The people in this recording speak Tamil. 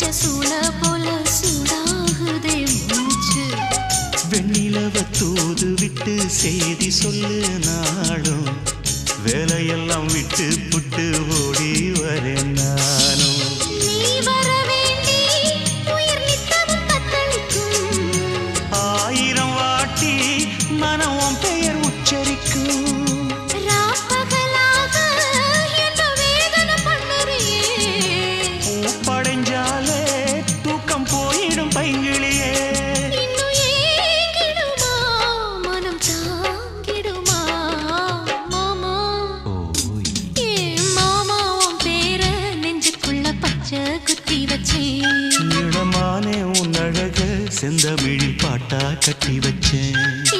பச்சை சூள போல சூடாகுதே மூச்சு. வெண்ணிலவ தூது விட்டு செய்தி சொல்லு நாளும். வேலையெல்லாம் விட்டு புட்டு ஓடி வரேன் நானும். ஆயிரம் மனம் பெயர் நீளமானே உன் அழக செந்தமிழில் பாட்டா கட்டி வச்சேன்.